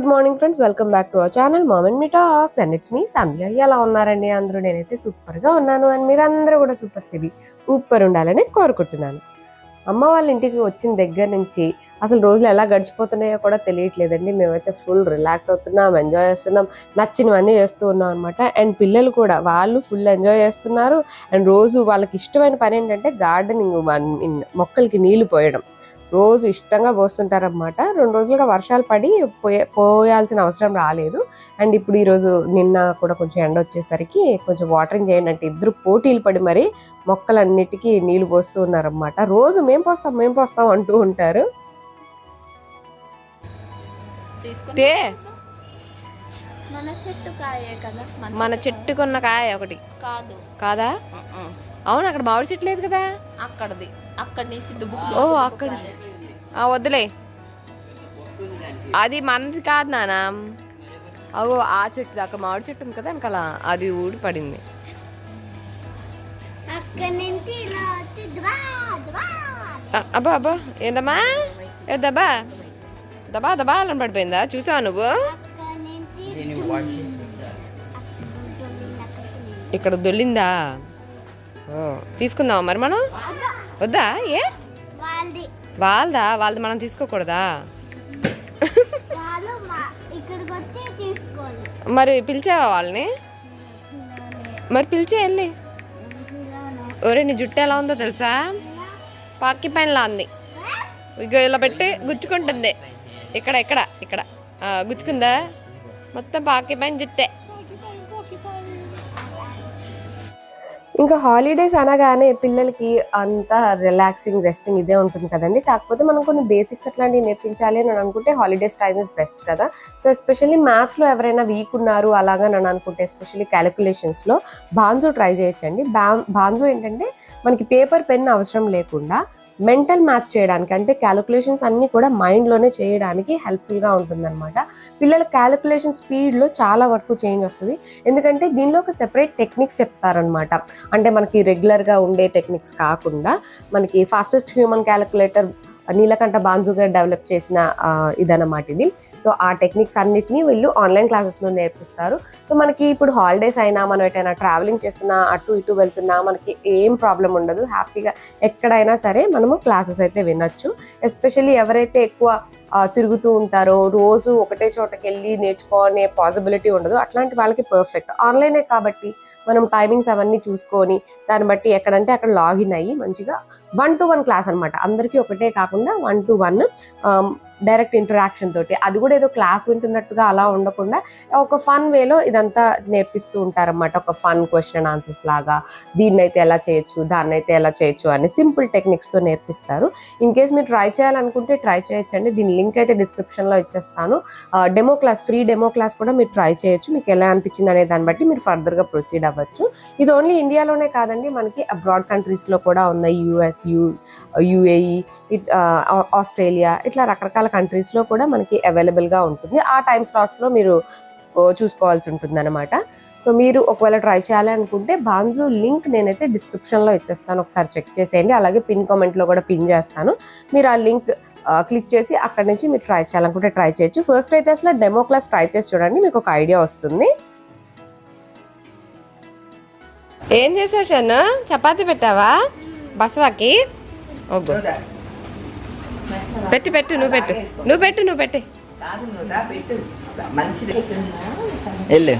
Good morning friends welcome back to our channel mom and me talks and it's me Sandhya ఎలా ఉన్నారండి అందరూ? నేనైతే సూపర్గా ఉన్నాను అండ్ మీరందరూ కూడా సూపర్ సిబి సూపర్ ఉండాలని కోరుకుంటున్నాను. అమ్మ వాళ్ళ ఇంటికి వచ్చిన దగ్గర నుంచి అసలు రోజులు ఎలా గడిచిపోతున్నాయో కూడా తెలియట్లేదండి. మేమైతే ఫుల్ రిలాక్స్ అవుతున్నాం ఎంజాయ్ చేస్తున్నాం నచ్చినవన్నీ చేస్తూ ఉన్నాం అనమాట అండ్ పిల్లలు కూడా వాళ్ళు ఫుల్ ఎంజాయ్ చేస్తున్నారు. అండ్ రోజు వాళ్ళకి ఇష్టమైన పని ఏంటంటే గార్డెనింగ్ మొక్కలకి నీళ్ళు పోయడం. రోజు ఇష్టంగా పోస్తుంటారన్నమాట. రెండు రోజులుగా వర్షాలు పడి పోయే పోయాల్సిన అవసరం రాలేదు. అండ్ ఇప్పుడు ఈరోజు నిన్న కూడా కొంచెం ఎండ వచ్చేసరికి కొంచెం వాటరింగ్ చేయండి అంటే ఇద్దరు పోటీలు పడి మరి మొక్కలన్నిటికీ నీళ్ళు పోస్తూ ఉన్నారన్నమాట. రోజు మేం పోస్తాం మేం పోస్తాం అంటూ ఉంటారు. తే. మన చెట్టు కాయే కదా? మన చెట్టుకున్న కాయ ఒకటి. కాదు. కాదా? అవును అక్కడ మామిడి చెట్టు లేదు కదా? అక్కడది. అక్కడి నుంచి ఓ అక్కడ ఆ, వద్దులే. అది మనది కాదు నానా. అగో ఆ చెట్టు అక్కడ మామిడి చెట్టు ఉంది కదా వెనకాల. అది ఊడి పడింది. దుబా దుబా అబ్బా అబ్బా ఏందమ్మా? ఏ దబ్బా? దబా దబా అని పడిపోయిందా? చూసావా నువ్వు? ఇక్కడ దొల్లిందా? ఓ, తీసుకుందామా మరి మనం? వద్దా? ఏ? వాళ్ళది. వాళ్ళదా? మనం తీసుకోకూడదా? మరి పిలిచావా వాళ్ళని? మరి పిలిచే వెళ్ళి. ఒరే నీ జుట్టు ఎలా ఉందో తెలుసా? పాకి పైనలా ఉంది. ఇగో ఇలా పెట్టి గుచ్చుకుంటుంది. ఇక్కడ ఇక్కడ ఇక్కడ. గుచ్చుకుందా? మొత్తం పాకి పైన జుట్టే. ఇంకా హాలిడేస్ అనగానే పిల్లలకి అంతా రిలాక్సింగ్ రెస్టింగ్ ఇదే ఉంటుంది కదండి. కాకపోతే మనం కొన్ని బేసిక్స్ అట్లాంటివి నేర్పించాలి అని అనుకుంటే హాలిడేస్ టైమ్ ఇస్ బెస్ట్ కదా. సో ఎస్పెషల్లీ మ్యాథ్స్లో ఎవరైనా వీక్ ఉన్నారు అలాగా నన్ను అనుకుంటే ఎస్పెషల్లీ క్యాలిక్యులేషన్స్లో బాన్జో ట్రై చేయొచ్చండి. బా బాన్జో ఏంటంటే మనకి పేపర్ పెన్ అవసరం లేకుండా మెంటల్ మ్యాథ్ చేయడానికి అంటే క్యాలిక్యులేషన్స్ అన్నీ కూడా మైండ్లోనే చేయడానికి హెల్ప్ఫుల్గా ఉంటుందన్నమాట. పిల్లల క్యాలిక్యులేషన్ స్పీడ్లో చాలా వరకు చేంజ్ వస్తుంది. ఎందుకంటే దీనిలో ఒక సెపరేట్ టెక్నిక్స్ చెప్తారనమాట అంటే మనకి రెగ్యులర్గా ఉండే టెక్నిక్స్ కాకుండా మనకి ఫాస్టెస్ట్ హ్యూమన్ క్యాలిక్యులేటర్ నీలకంఠ బాంజు గారు డెవలప్ చేసిన ఇదన్నమాట ఇది. సో ఆ టెక్నిక్స్ అన్నిటినీ వీళ్ళు ఆన్లైన్ క్లాసెస్లో నేర్పిస్తారు. సో మనకి ఇప్పుడు హాలిడేస్ అయినా మనం ఎటైనా ట్రావెలింగ్ చేస్తున్నా అటు ఇటు వెళ్తున్నా మనకి ఏం ప్రాబ్లం ఉండదు. హ్యాపీగా ఎక్కడైనా సరే మనము క్లాసెస్ అయితే వినొచ్చు. ఎస్పెషల్లీ ఎవరైతే ఎక్కువ తిరుగుతూ ఉంటారో. రోజు ఒకటే చోటకి వెళ్ళి నేర్చుకోనే పాసిబిలిటీ ఉండదు. అట్లాంటి వాళ్ళకి పర్ఫెక్ట్ ఆన్లైనే కాబట్టి మనం టైమింగ్స్ అవన్నీ చూసుకొని దాన్ని బట్టి ఎక్కడంటే అక్కడ లాగిన్ అయ్యి మంచిగా వన్ టు వన్ క్లాస్ అనమాట అందరికీ ఒకటే కాకుండా one to one direct interaction తోటి. అది కూడా ఏదో క్లాస్ వింటున్నట్టుగా అలా ఉండకుండా ఒక ఫన్ వేలో ఇదంతా నేర్పిస్తూ ఉంటారన్నమాట. ఒక ఫన్ క్వశ్చన్ ఆన్సర్స్ లాగా దీన్ని అయితే ఎలా చేయొచ్చు? దాన్ని అయితే ఎలా చేయొచ్చు? అని సింపుల్ టెక్నిక్స్తో నేర్పిస్తారు. ఇన్ కేస్ మీరు ట్రై చేయాలనుకుంటే ట్రై చేయొచ్చండి. దీని లింక్ అయితే డిస్క్రిప్షన్లో ఇచ్చేస్తాను. Demo class free demo class కూడా మీరు ట్రై చేయొచ్చు. మీకు ఎలా అనిపించింది అనే దాన్ని బట్టి మీరు ఫర్దర్గా ప్రొసీడ్ అవ్వచ్చు. ఇది ఓన్లీ ఇండియాలోనే కాదండి. మనకి అబ్రాడ్ కంట్రీస్లో కూడా ఉన్నాయి. యూఎస్ యూ యుఏఈ ఆస్ట్రేలియా ఇట్లా రకరకాల కంట్రీస్లో కూడా మనకి అవైలబుల్గా ఉంటుంది. ఆ టైం స్లాట్స్లో మీరు చూసుకోవాల్సి ఉంటుందన్నమాట. సో మీరు ఒకవేళ ట్రై చేయాలి అనుకుంటే బాంజు లింక్ నేనైతే డిస్క్రిప్షన్లో ఇచ్చేస్తాను. ఒకసారి చెక్ చేసేయండి. అలాగే పిన్ కామెంట్లో కూడా పిన్ చేస్తాను. మీరు ఆ లింక్ క్లిక్ చేసి అక్కడ నుంచి మీరు ట్రై చేయాలనుకుంటే ట్రై చేయొచ్చు. ఫస్ట్ అయితే అసలు డెమో క్లాస్ ట్రై చేసి చూడండి మీకు ఒక ఐడియా వస్తుంది. ఏం చేసావు షన్ను? చపాతీ పెట్టావా? బసవాకి? ఓకే పెట్టు పెట్టు నువ్వు పెట్టు. నువ్వు పెట్టు నువ్వు పెట్టు. వెళ్ళు.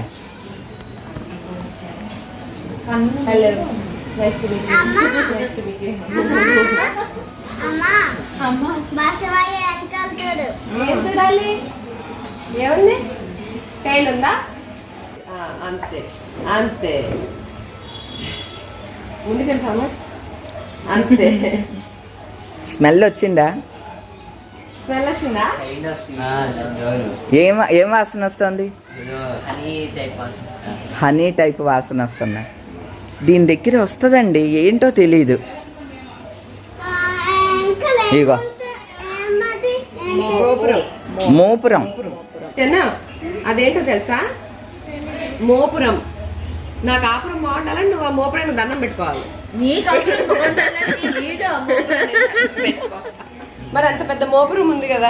చూడాలి ఏముంది? టైల్ ఉందా? అంతే. అంతే. ముందుకెళ్తామా అంతే స్మెల్ వచ్చిందా స్మెల్ వచ్చిందా? ఏం ఏం వాసన వస్తుంది? హనీ టైప్ వాసన వస్తుందా. దీని దగ్గర వస్తుందండి ఏంటో తెలీదు. ఇగో. మోపురం. చిన్న అదేంటో తెలుసా? మోపురం. నా కాపురం బాగుండాలని నువ్వు ఆ మోపురానికి దండం పెట్టుకోవాలి. మరి అంత పెద్ద మోపురం ఉంది కదా.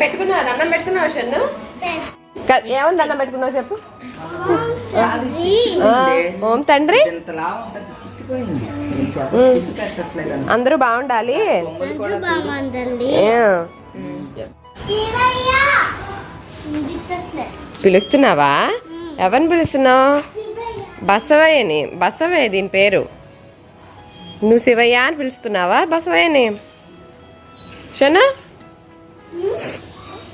పెట్టుకున్నావు? అన్నం పెట్టుకున్నావు షన్ను? ఏముంది అన్నం పెట్టుకున్నావు చెప్పు. ఓం తండ్రి. అందరూ బాగుండాలి. పిలుస్తున్నావా? ఎవరిని పిలుస్తున్నావు? బసవయ్యని బసవయ్య దీని పేరు. నువ్వు శివయ్య అని పిలుస్తున్నావా? బసవయ్యని? షను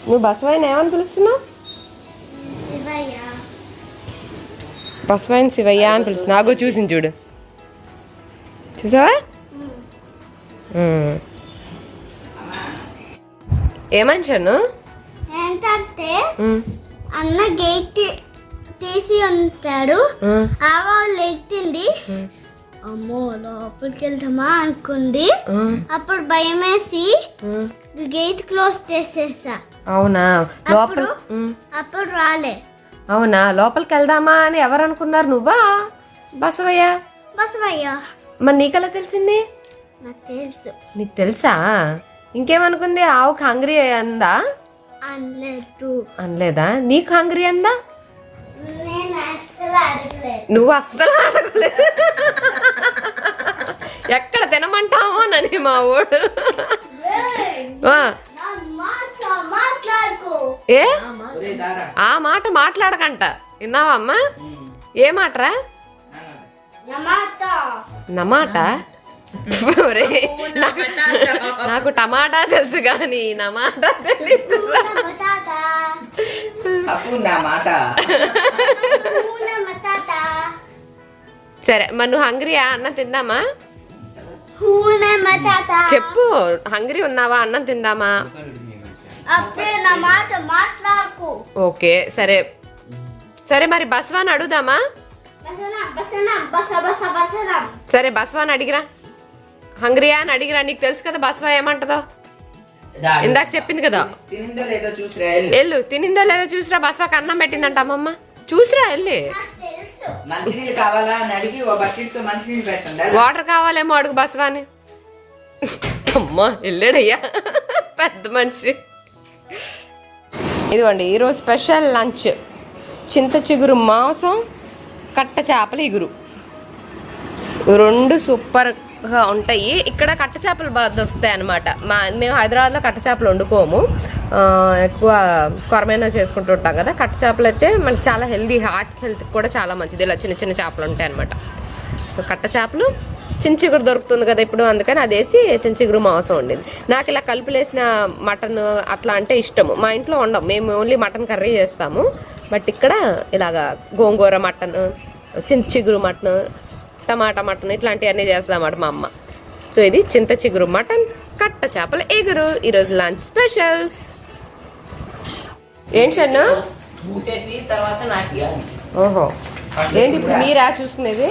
నువ్వు బసవయ్యని ఏమని పిలుస్తున్నావు? బసవయ్యని శివయ్య అని పిలుస్తున్నావు. అగో చూసింది చూడు. చూసావా? షను ఏంటంటే అన్న గేట్ తీసి ఉంటాడు. ఎక్కింది. ఉమ్, అమ్మో లోపలికి వెళ్దామా అనుకుంది. అప్పుడు భయం వేసి. గేట్ క్లోజ్ చేసేసా. అవునా? లోపల అప్పుడు? రాలే. అవునా? లోపలికి వెళ్దామా అని ఎవరు అనుకున్నారు? నువ్వా? బసవయ్య? బసవయ్య. మరి నీకెలా తెలిసింది? నాకు తెలుసు. నీకు తెలుసా? ఇంకేమనుకుంది? ఆవుకి హంగ్రీ అందా? అనలేదు. అనలేదా? నీకు హంగ్రీ అందా? నేను అడగలేదు. నువ్వు అస్సలు అడగలేదు ఎక్కడ తినమంటావో నని మా ఊడు. ఏ. ఆ మాట. మాట్లాడకంట. విన్నావా అమ్మా? ఏ మాటరా? నమాట నాకు నాకు టమాటా తెలుసు కానీ నమాట తెలీదు. మాట? సరే మరి నువ్వు హంగ్రీయా అన్నం తిందామా? చెప్పు హంగ్రీ ఉన్నావా? అన్నం తిందామా? ఓకే సరే. సరే మరి బస్వాన్ అడుగుదామా? సరే బస్వాన్ అడిగిరా. హంగ్రీయా అని అడిగిరా. నీకు తెలుసు కదా బస్వా ఏమంటదో? ఇందాక చెప్పింది కదా. తినిందో లేదో చూసిరా వెళ్ళు. ఎల్లు తినిందో లేదో చూసిరా? బస్వాకి అన్నం పెట్టిందంట అమ్మమ్మ. చూసిరా వెళ్ళి. నాకు తెలుసు మంచినీళ్ళు కావాలా అని అడిగి ఓ బకెట్తో మంచినీళ్ళు పెట్టండి వాటర్ కావాలేమో అడుగు బస్వాని అమ్మా వెళ్ళాడయ్యా. పెద్ద మనిషి. ఇదిగోండి ఈరోజు స్పెషల్ లంచ్. చింత చిగురు మాంసం కట్ట చేపల ఇగురు. రెండు సూపర్గా ఉంటాయి. ఇక్కడ కట్ట చేపలు బాగా దొరుకుతాయి అనమాట మా మేము హైదరాబాద్లో కట్ట చేపలు వండుకోము ఎక్కువ కొరమైన చేసుకుంటూ ఉంటాం కదా. కట్ట చేపలు అయితే మనకి చాలా హెల్దీ హార్ట్ హెల్త్ కూడా చాలా మంచిది. ఇలా చిన్న చిన్న చేపలు ఉంటాయి అనమాట సో కట్ట చేపలు చిన్న దొరుకుతుంది కదా ఇప్పుడు. అందుకని అది వేసి చిన్న మాంసం వండింది. నాకు ఇలా కలుపులేసిన మటన్ అట్లా అంటే ఇష్టము. మా ఇంట్లో వండం. మేము ఓన్లీ మటన్ కర్రీ చేస్తాము. బట్ ఇక్కడ ఇలాగా గోంగూర మటన్ చించిగురు మటన్ టమాటా మటన్ ఇట్లాంటివన్నీ చేస్తామన్నమాట మా అమ్మ. సో ఇది చింత చిగురు మటన్ కట్ట చేపల ఎగురు ఈరోజు లంచ్ స్పెషల్స్. ఏంటి ఇవ్వాలి. ఓహో. ఏంటి ఇప్పుడు మీరా చూసుకునేది?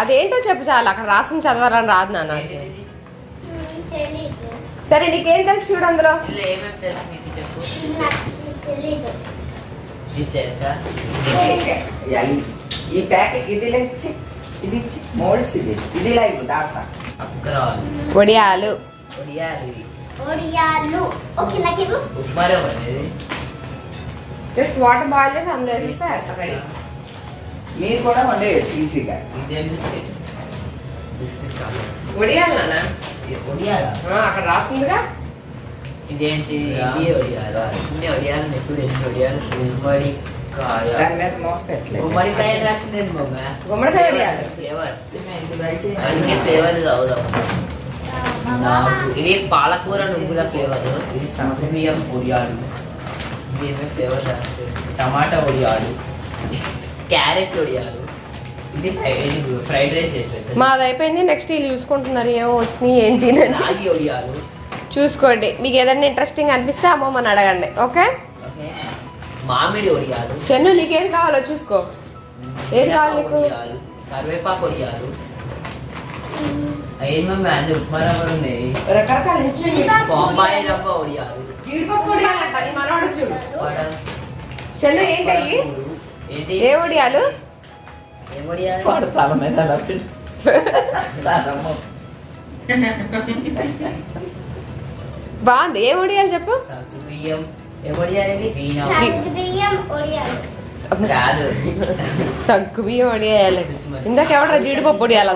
అదేంటో. చెప్పు. చాలు. అక్కడ రాసిన చదవాలని రాదు నాన్న. సరే నీకేం తెలుసు చూడు అందులో? ఈ- ప్యాకెట్ ఇది ఇది ఇచ్చి మోల్డ్స్ ఇది. ఇది ఇవ్వు దాస్తా. ఒడియాలు. ఒడియాలు ఓకే నాకు ఇవ్వు. జస్ట్ వాటర్ బాయిల్ చేసి అందులో వేసేస్తే రెడీ. మీరు కూడా వండేయచ్చు ఈజీగా. ఇదేం బిస్కెట్? బిస్కెట్ నాన్న ఇది ఒడియాలా. అక్కడ రాస్తుందిగా? ఇదేంటి? ఇది ఒడియాలు. అన్ని ఒడియాలు ఎప్పుడు ఎన్ని ఒడియాలు? గుమ్మడి కాయ. దాని మీద మూత పెట్టలేదు. గుమ్మడికాయ ఏంటి గుమ్మడికాయ ఒడియాలు. ఫ్లేవర్. అందుకే ఫ్లేవర్ ఇది పాలకూర నువ్వుల ఫ్లేవర్. ఇది సగ్గు బియ్యం ఒడియాలు. ఏమో ఫ్లేవర్ టమాటా ఒడియాలు. క్యారెట్ ఒడియాలు. ఇది ఫ్రైడ్ ఫ్రైడ్ రైస్ చేసేది మాది అయిపోయింది. నెక్స్ట్ వీళ్ళు చూసుకుంటున్నారు. ఏమో వచ్చినాయి ఏంటి అని. రాగి ఒడియాలు చూసుకోండి. మీకు ఏదైనా ఇంట్రెస్టింగ్ అనిపిస్తే అమ్మమ్మని అడగండి. Okay okay. మామిడి ఒడియాలు షన్ను నీకేది కావాలో చూసుకో. ఏది కావాలి నీకు? ఒడియాలు, కరివేపాకు ఒడియాలు అయ్యి మమ్మీ అన్ని ఉప్మా రవ్వలు ఉన్నాయి. రకరకాల ఇన్స్ట్రుమెంట్ బొంబాయి రవ్వ ఒడియాలు జీడిపప్పు వడియాలంట నీ మనవాడు చూడు. వడ- షన్ను ఏంటయ్యి ఏంటి? ఏ ఏమడియాలి మీద బాగుంది. ఏ ఒడియాలు చెప్పు? బియ్యం తగ్గు బియ్యం ఒడియాలి. ఇందాక ఎవడ జీడిపప్పు ఒడియాలి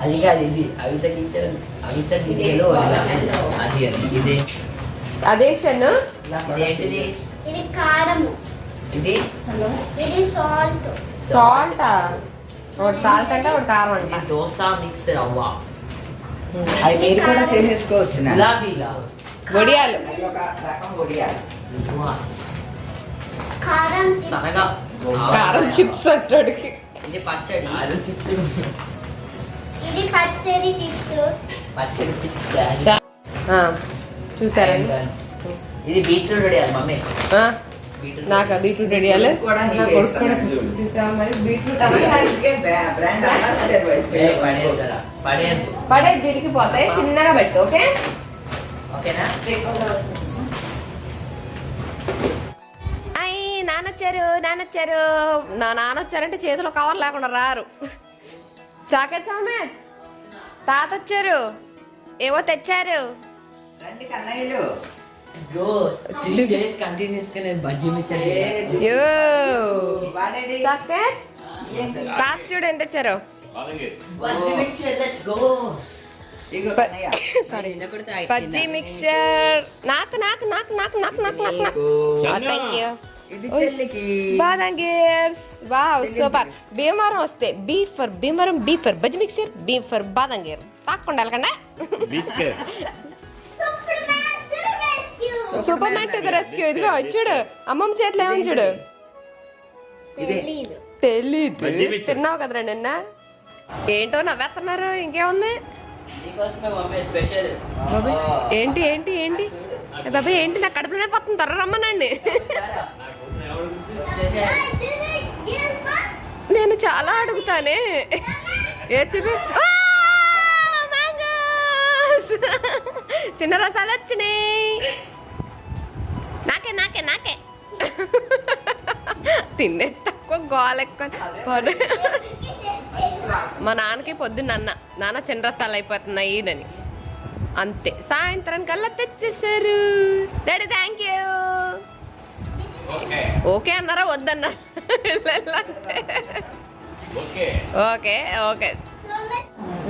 అది కాదు అది అదే ఇది? ఇది సాల్ట్ సాల్ట్ ఒకటి సాల్ట్ అంటే ఒకటి కారం అంట ఇది దోశ మిక్స్ రవ్వ. అవి మీరు కూడా చేసేసుకోవచ్చు నాన్న. గులాబీలా వడియాలు. ఒక రకం ఉవ్వా. కారం సన్నగా. కారం చిప్స్ అంటాడికి. ఇది పచ్చడి. ఇది పచ్చడి చిప్స్ పచ్చడి చిప్స్ ఆ, చూసారండి? ఇది బీట్రూట్ వడియాలి మమ్మీ. నాకు బీట్రూట్ రెడీ అవ్వాలి నా పడే దీనికి పోతాయి చిన్నగా పెట్టు ఓకే? ఓకేనా? నానొచ్చారు నానొచ్చారు నా నానొచ్చారంటే చేతిలో కవర్ లేకుండా రారు. చాకెట్ సామే తాత వచ్చారు ఏవో తెచ్చారు. రండి కన్నయ్యలు. తాత చూడు ఎంత తెచ్చారు బజ్జీ మిర్చి లెట్స్ గో ఇగో ప- కన్నయ్య. సారీ బజ్జీ మిక్స్చర్ నాకు నాకు నాకు నాకు నాకు నాకు నాకు నాకు. థ్యాంక్ యూ ఇది చెల్లికి. బాదం గేర్స్ వావ్ సూపర్ భీమవరం వస్తే B for Bhimavaram B for buzz mixer B for బాదం గేర్ తాకుండా వెళ్ళకండా super man to the rescue. ఇదిగో ఇది చూడు అమ్మమ్మ చేతిలో ఏమని చూడు? ఇదే. తెలీదు. తిన్నావు కదరా నిన్న? ఏంటో నవ్వేస్తున్నారు ఇంకేముంది? ఏంటి ఏంటి ఏంటి? ఏ బాబాయ్ ఏంటి? నా కడుపులోనే పోతుంది త్వర రమ్మనండి. నేను చాలా అడుగుతానే. ఏ చెప్పి! చిన్న రసాలు వచ్చినాయి. నాకే. తిన్నే తక్కువ గోల ఎక్కువ. మా నాన్నకి పొద్దున్న అన్న నాన్న చిన్న రసాలు అయిపోతున్నాయి అని అంతే. సాయంత్రం కల్లా తెచ్చేసారు డాడీ థ్యాంక్ యూ ఓకే అన్నారా వద్దన్నారా? ఓకే. ఓకే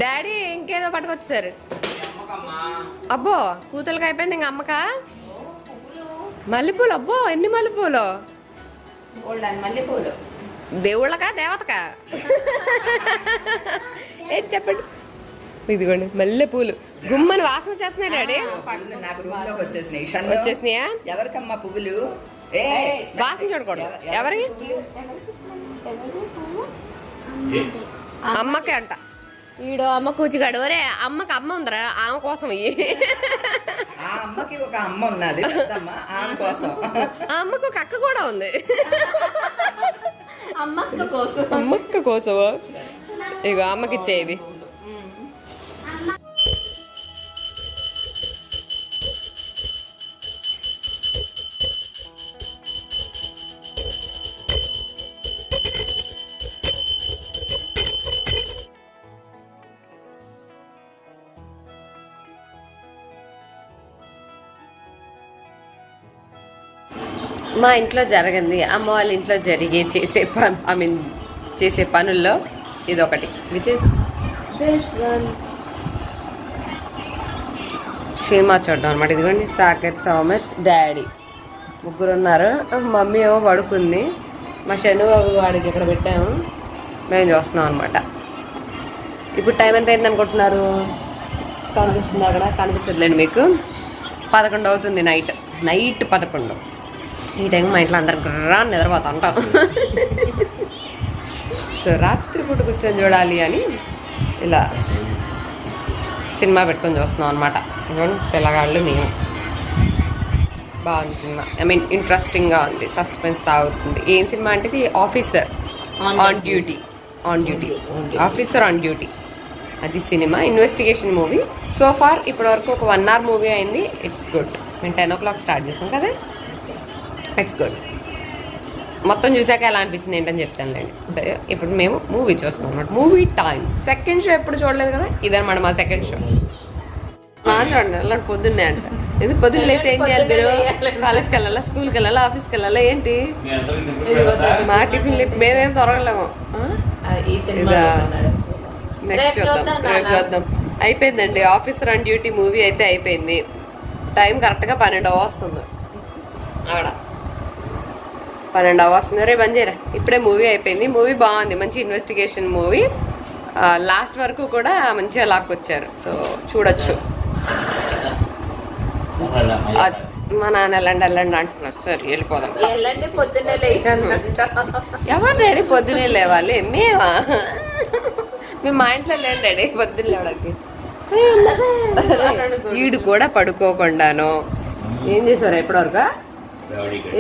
డాడీ ఇంకేదో పట్టుకొచ్చారు అబ్బో కూతురుకి అయిపోయింది ఇంక అమ్మక? మల్లెపూలు అబ్బో ఎన్ని మల్లెపూలు? మల్లెపూలు. దేవుళ్ళకా దేవతకా? ఏ చెప్పండి. ఇదిగోండి మల్లెపూలు. గుమ్మని వాసన చేస్తున్నాయి డాడీ. పళ్ళు నాకు రూమ్లోకి వచ్చేసినాయి? ఎవరికమ్మా పువ్వులు? ఏ వాసన చూడకూడదు. ఎవరికి అమ్మకే అంట. ఈడు అమ్మ కూచిగాడు. ఒరే అమ్మకి అమ్మ ఉందిరా. ఆమె కోసం ఆ అమ్మకి ఒక అమ్మ ఉన్నది పెద్దమ్మ ఆమె కోసం. ఆ అమ్మకు ఒక అక్క కూడా ఉంది. అమ్మక్క కోసం. అమ్మక్క కోసం ఇగో అమ్మకి ఇచ్చేవి మా ఇంట్లో జరగంది. అమ్మ వాళ్ళ ఇంట్లో జరిగే చేసే పన్ ఐ మీన్ చేసే పనుల్లో ఇది ఒకటి విచ్ ఇస్ వన్ సినిమా చూడడం అనమాట ఇదిగోండి సాకెత్ సౌమత్ డాడీ. ముగ్గురు ఉన్నారు. మమ్మీ ఏమో పడుకుంది. మా శను వాడికి ఇక్కడ పెట్టాము. మేము చూస్తున్నాం అనమాట ఇప్పుడు టైం ఎంత అయింది అనుకుంటున్నారు? కనిపిస్తుంది అక్కడ. కనిపించదులేండి మీకు. పదకొండు అవుతుంది నైట్. నైట్ పదకొండు. ఈ టైం మా ఇంట్లో అందరు గ్రా నిద్రపోతా ఉంటాం సో రాత్రి పూట కూర్చొని చూడాలి అని ఇలా సినిమా పెట్టుకొని చూస్తున్నాం అనమాట పిల్లగాళ్ళు మేము. బాగుంది సినిమా. ఐ మీన్ ఇంట్రెస్టింగ్గా ఉంది. సస్పెన్స్ సాగుతుంది ఏం సినిమా అంటే ఇది? Officer on duty on duty officer on duty అది cinema. Investigation movie so far ఇప్పటి వరకు ఒక వన్ అవర్ మూవీ అయింది. ఇట్స్ గుడ్ మేము టెన్ ఓ క్లాక్ స్టార్ట్ చేసాం కదా? ఇట్స్ గుడ్ మొత్తం చూసాక ఎలా అనిపించింది ఏంటని చెప్తానులేండి సరే ఇప్పుడు మేము మూవీ చూస్తాం అనమాట మూవీ టైం సెకండ్ షో ఎప్పుడు చూడలేదు కదా? ఇదన్నమాట మా సెకండ్ షో చూడండి అలాంటి పొద్దున్నే అంట. ఇది పొద్దున్న లేస్తే ఏం చేయాలి మీరు? కాలేజ్కి వెళ్ళాలా స్కూల్కి వెళ్ళాలా ఆఫీస్కి వెళ్ళాలా ఏంటి? మా టిఫిన్ మేమేం త్వరగలేము ఈ సినిమా ఇదా? చూస్తున్నాడు. నెక్స్ట్ చూద్దాం చూద్దాం రేపు. చూద్దాం. అయిపోయిందండి. ఆఫీసర్ ఆన్ డ్యూటీ మూవీ అయితే అయిపోయింది. టైం కరెక్ట్గా పన్నెండు వస్తుంది ఆడ పన్నెండు వస్తుంది రేపు అంజేరా ఇప్పుడే మూవీ అయిపోయింది. మూవీ బాగుంది. మంచి ఇన్వెస్టిగేషన్ మూవీ. లాస్ట్ వరకు కూడా మంచిగా లాక్కొచ్చారు. సో చూడొచ్చు. మా నాన్న వెళ్ళండి వెళ్ళండి అంటున్నారు. సరే వెళ్ళిపోదాం. వెళ్ళండి పొద్దున్నే ఎవరు రెడీ? పొద్దునే లేవాలి. మేమా? మేము మా ఇంట్లో లేని రెడీ. పొద్దున్న లేవడానికి. వీడు కూడా పడుకోకుండాను. ఏం చేసారా ఎప్పటివరకు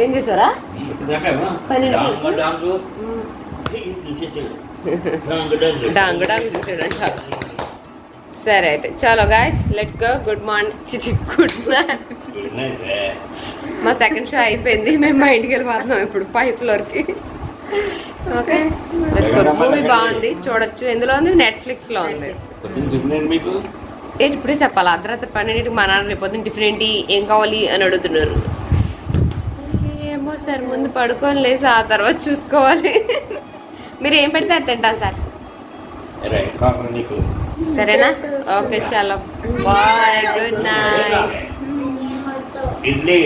ఏం చేసారా డాంగు డాంగు చూసాడంట సరే అయితే చలో guys let's go good morning చిచి గుడ్ నైట్ మా సెకండ్ షో అయిపోయింది. మేము మా ఇంటికి వెళ్ళిపోతున్నాం ఇప్పుడు ఫైవ్ ఫ్లోర్కి ఓకే లెట్స్ గో మూవీ బాగుంది. చూడొచ్చు. ఎందులో ఉంది? నెట్ఫ్లిక్స్లో ఉంది మీకు? ఏంటి ఇప్పుడే చెప్పాలి? అర్ధరాత్రి పన్నెండింటికి మా నాన్న రేపు పొద్దున్న టిఫిన్ ఏంటి? ఏం కావాలి అని అడుగుతున్నారు. సార్ ముందు పడుకొని లేసి ఆ తర్వాత చూసుకోవాలి. మీరు ఏం పెడితే అది తింటాం సార్. నీకు సరేనా? ఓకే చలో బాయ్ గుడ్ నైట్. ఇడ్లీ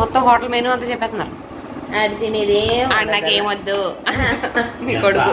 మొత్తం హోటల్ మెనూ అంతా చెప్పేస్తున్నారు. ఆడి తినేది ఆడ నాకేం వద్దు. మీ కొడుకు.